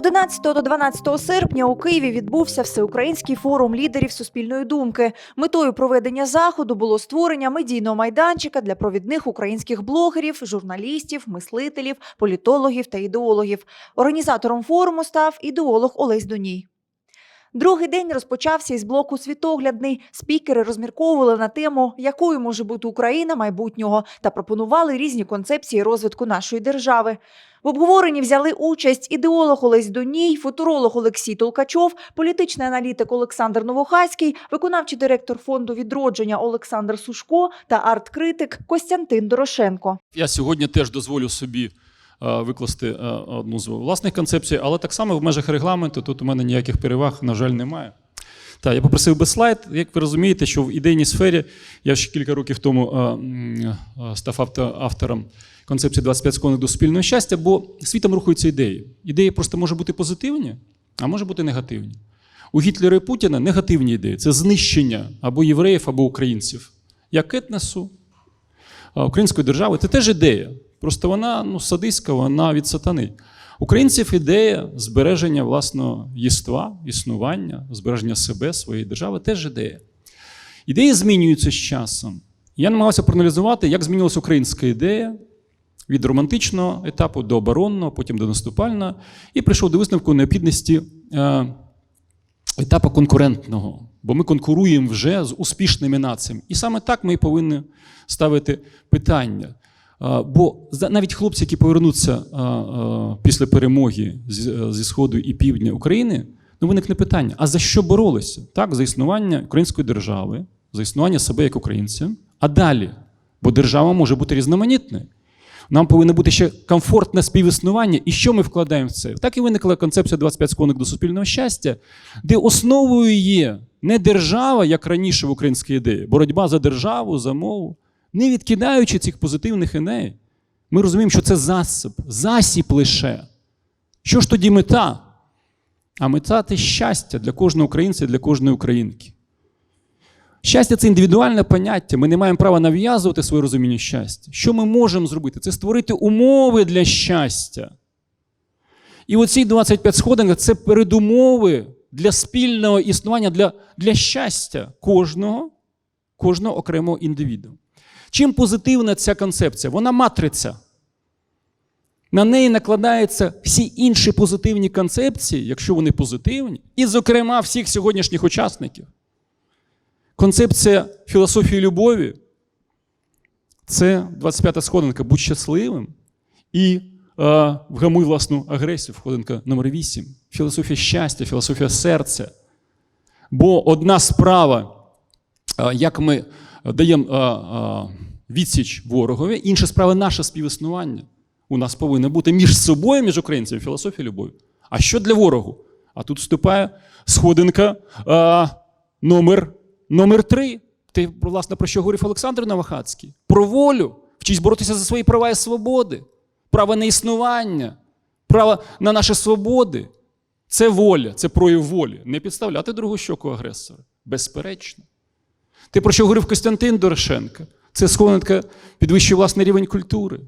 11 до 12 серпня у Києві відбувся всеукраїнський форум лідерів суспільної думки. Метою проведення заходу було створення медійного майданчика для провідних українських блогерів, журналістів, мислителів, політологів та ідеологів. Організатором форуму став ідеолог Олесь Доній. Другий день розпочався із блоку світоглядний. Спікери розмірковували на тему, якою може бути Україна майбутнього, та пропонували різні концепції розвитку нашої держави. В обговоренні взяли участь ідеолог Олесь Доній, футуролог Олексій Толкачов, політичний аналітик Олександр Новохацький, виконавчий директор фонду відродження Олександр Сушко та арт-критик Костянтин Дорошенко. Я сьогодні теж дозволю собі викласти е, одну з власних концепцій, але так само в межах регламенту тут у мене ніяких переваг, на жаль, немає. Так, я попросив би слайд. Як ви розумієте, що в ідейній сфері я ще кілька років тому е, е, став автором концепції 25 секунд до спільного щастя, бо світом рухаються ідеї. Ідеї просто можуть бути позитивні, а може бути негативні. У Гітлера і Путіна негативні ідеї це знищення або євреїв, або українців, як етносу, української держави. Це теж ідея. Просто вона ну, садистська, вона від сатани. Українців ідея збереження власного єства, існування, збереження себе, своєї держави теж ідея. Ідеї змінюються з часом. Я намагався проаналізувати, як змінилася українська ідея від романтичного етапу до оборонного, потім до наступального, і прийшов до висновку необхідності е, етапу конкурентного, бо ми конкуруємо вже з успішними націями. І саме так ми і повинні ставити питання. Бо навіть хлопці, які повернуться після перемоги зі Сходу і півдня України, ну виникне питання: а за що боролися? Так, за існування української держави, за існування себе як українця. А далі? Бо держава може бути різноманітною. Нам повинно бути ще комфортне співіснування. І що ми вкладаємо в це? Так і виникла концепція 25 секунд до суспільного щастя, де основою є не держава, як раніше в українській ідеї, боротьба за державу, за мову, не відкидаючи цих позитивних ідей. Ми розуміємо, що це засіб, засіб лише. Що ж тоді мета? А мета це щастя для кожного українця, і для кожної українки. Щастя це індивідуальне поняття. Ми не маємо права нав'язувати своє розуміння щастя. Що ми можемо зробити? Це створити умови для щастя. І оці 25 сходинок це передумови для спільного існування, для, для щастя кожного, кожного окремого індивіду. Чим позитивна ця концепція? Вона матриця. На неї накладаються всі інші позитивні концепції, якщо вони позитивні, і, зокрема, всіх сьогоднішніх учасників. Концепція філософії любові це 25-та сходинка будь щасливим і е, вгамуй власну агресію, сходинка номер 8. Філософія щастя, філософія серця. Бо одна справа, е, як ми даємо відсіч ворогові, інша справа наше співіснування. У нас повинна бути між собою, між українцями, філософія любові. А що для ворогу? А тут вступає сходинка е, номер, номер 3. Те, власне, про що говорив Олександр Новохацький. Про волю. Вчись боротися за свої права і свободи, право на існування, право на наші свободи. Це воля, це прояв волі. Не підставляти другу щоку агресора. Безперечно. Те, про що говорив Костянтин Дорошенко, це сходинка підвищує власний рівень культури.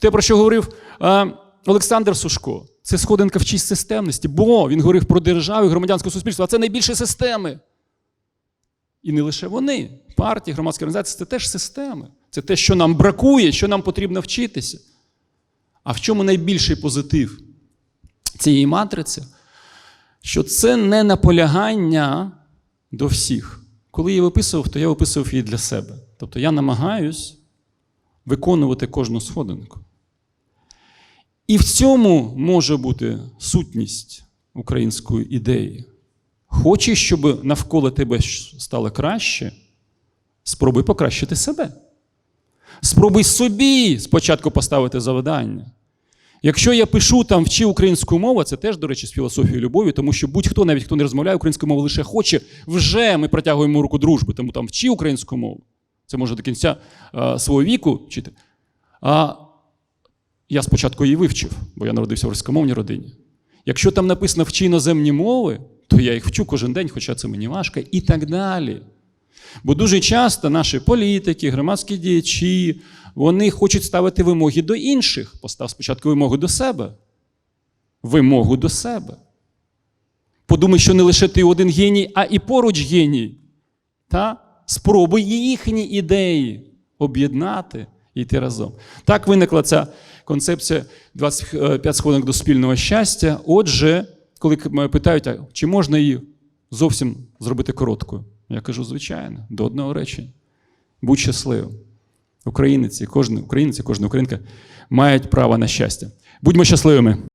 Те, про що говорив а, Олександр Сушко, це сходинка в честь системності, бо він говорив про державу і громадянське суспільство, а це найбільше системи. І не лише вони, партії, громадські організації це теж системи. Це те, що нам бракує, що нам потрібно вчитися. А в чому найбільший позитив цієї матриці? Що це не наполягання до всіх. Коли я виписував, то я виписував її для себе. Тобто я намагаюсь виконувати кожну сходинку. І в цьому може бути сутність української ідеї. Хочеш, щоб навколо тебе стало краще, спробуй покращити себе. Спробуй собі спочатку поставити завдання. Якщо я пишу там вчи українську мову, це теж, до речі, з філософією любові, тому що будь-хто, навіть хто не розмовляє українською мовою, лише хоче, вже ми протягуємо руку дружби, тому там вчи українську мову. Це може до кінця а, свого віку вчити. А я спочатку її вивчив, бо я народився в російськомовній родині. Якщо там написано вчи іноземні мови, то я їх вчу кожен день, хоча це мені важко, і так далі. Бо дуже часто наші політики, громадські діячі, вони хочуть ставити вимоги до інших. Постав спочатку вимоги до себе. вимогу до себе. Подумай, що не лише ти один геній, а і поруч геній. Та? Спробуй їхні ідеї об'єднати і йти разом. Так виникла ця концепція 25 сходинок до спільного щастя. Отже, коли питають, чи можна її зовсім зробити короткою? Я кажу, звичайно, до одного речення. Будь щасливим. Українці, кожен українець, кожна українка мають право на щастя. Будьмо щасливими.